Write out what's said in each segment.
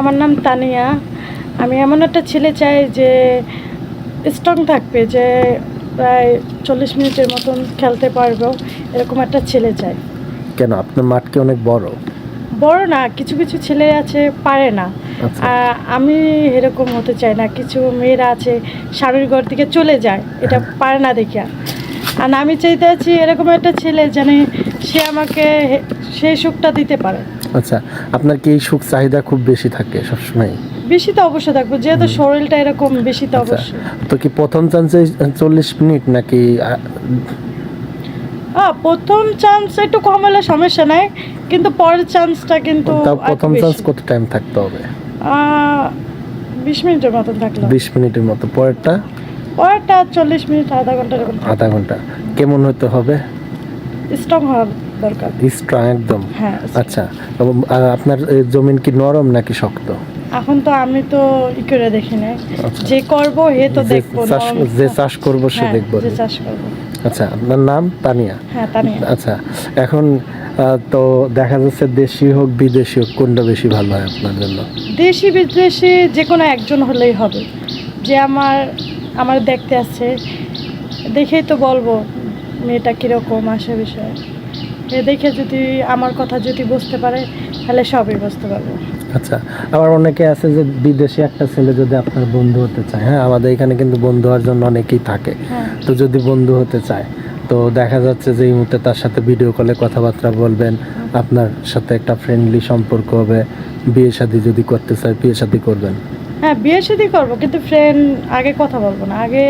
আমার নাম তানিয়া। আমি এমন একটা ছেলে চাই যে স্ট্রং থাকবে যে প্রায় চল্লিশ মিনিটের মতন খেলতে পারব এরকম একটা ছেলে চাই। কেন? আপনার মাঠকে অনেক বড়? বড় না কিছু কিছু ছেলে আছে পারে না। আচ্ছা। আমি এরকম হতে চাই না কিছু মেয়েরা আছে স্বামীর ঘর থেকে চলে যায় এটা পারে না দেখিয়া। আর আমি চাইতে আছি এরকম একটা ছেলে জানে সে আমাকে সেই সুখটা দিতে পারে। আচ্ছা আপনার কি এই সুখ চাহিদা খুব বেশি থাকে সবসময় বেশি তো অবশ্যই থাকব যেহেতু শরীরটা এরকম বেশি তো আচ্ছা অবশ্যই। তো কি প্রথম চান্সে চল্লিশ মিনিট নাকি হ্যাঁ প্রথম চান্স একটু কম হলে সমস্যা নাই কিন্তু পরের চান্সটা কিন্তু প্রথম চান্স কত টাইম থাকতে হবে? বিশ মিনিটের মতন থাকল। বিশ মিনিটের মতো পরেরটা? পরেরটা চল্লিশ মিনিট আধা ঘণ্টা এরকম আধা ঘণ্টা কেমন হতে হবে? স্ট্রং হওয়া। দরকার। স্ট্রং একদম। হ্যাঁ আচ্ছা আপনার জমিন কি নরম নাকি শক্ত? এখন তো আমি তো ই করে দেখি নাই। আচ্ছা। যে করব হে তো দেখব নরম- যে চাষ করব সে হ্যাঁ, দেখব। যে চাষ করব। আচ্ছা আপনার নাম? তানিয়া। হ্যাঁ আচ্ছা এখন তো দেখা যাচ্ছে দেশি হোক বিদেশি হোক কোনটা বেশি ভালো হয় আপনার জন্য? দেশি বিদেশি যে কোনো একজন হলেই হবে। যে আমার আমার দেখতে আসছে দেখেই তো বলব মেয়েটা কীরকম আসে বিষয়ে। দেখে যদি আমার কথা যদি বুঝতে পারে তাহলে সবই বুঝতে পারব। আচ্ছা আবার অনেকে আছে যে বিদেশি একটা ছেলে যদি আপনার বন্ধু হতে চায় হ্যাঁ আমাদের এখানে কিন্তু বন্ধু হওয়ার জন্য অনেকেই থাকে। হ্যাঁ। তো যদি বন্ধু হতে চায় তো দেখা যাচ্ছে যে এই মুহূর্তে তার সাথে ভিডিও কলে কথাবার্তা বলবেন আপনার সাথে একটা ফ্রেন্ডলি সম্পর্ক হবে বিয়ে শাদী যদি করতে চায় বিয়ে শাদী করবেন? হ্যাঁ বিয়ে শাদি করব কিন্তু ফ্রেন্ড আগে কথা বলব না। আগে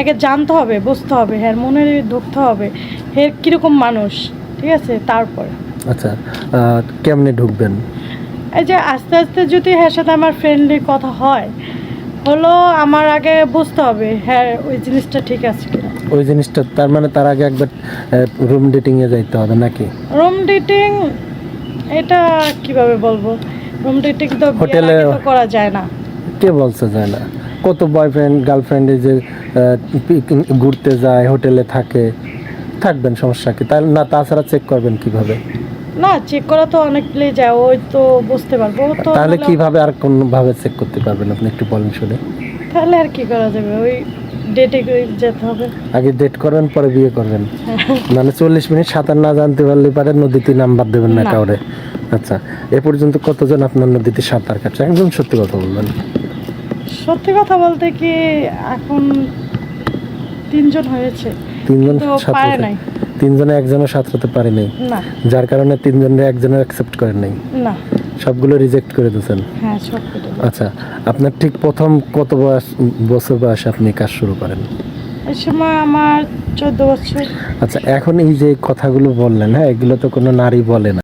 আগে জানতে হবে বুঝতে হবে হ্যাঁ মনে ঢুকতে হবে হে কীরকম মানুষ। ঠিক আছে তারপর। আচ্ছা কেমনে ঢুকবেন? এই যে আস্তে আস্তে যদি হ্যাঁ সাথে আমার ফ্রেন্ডলি কথা হয় হলো আমার আগে বুঝতে হবে হ্যাঁ ওই জিনিসটা ঠিক আছে কিনা। ওই জিনিসটা তার মানে তার আগে একবার রুম ডেটিংয়ে যাইতে হবে নাকি? রুম ডেটিং এটা কীভাবে বলব? রুম ডেটিং তো হোটেলে- তো করা যায় না। কে বলছে যায় না? কত বয়ফ্রেন্ড গার্লফ্রেন্ডে যে ঘুরতে যায় হোটেলে থাকে থাকবেন সমস্যা কি? তাহলে না তাছাড়া চেক করবেন কীভাবে? না চেক করা তো অনেক প্লে যায় ওই তো বুঝতে পারব। তো তাহলে কীভাবে আর কোনোভাবে চেক করতে পারবেন? আপনি একটু বলেন শুনে। তাহলে আর কি করা যাবে? ওই ডেটে যেতে হবে। আগে ডেট করবেন পরে বিয়ে করবেন। মানে চল্লিশ মিনিট সাঁতার না জানতে পারলে পারে নদীতে নাম্বার দেবেন না না। কাউরে। আচ্ছা এ পর্যন্ত কতজন আপনার নদীতে সাঁতার কাটছে? একদম সত্যি কথা বলবেন। সত্যি কথা বলতে কি এখন তিনজন হয়েছে। তিনজন সাঁতরাতে তিনজনে একজনও সাঁতরাতে পারে নাই। যার কারণে তিনজনের একজনের অ্যাকসেপ্ট করেন নাই। না। সবগুলো রিজেক্ট করে দিয়েছেন। হ্যাঁ আচ্ছা আপনার ঠিক প্রথম কত বয়স বছর বয়সে আপনি কাজ শুরু করেন? সময় আমার চোদ্দ বছর। আচ্ছা এখন এই যে কথাগুলো বললেন হ্যাঁ এগুলো তো কোনো নারী বলে না।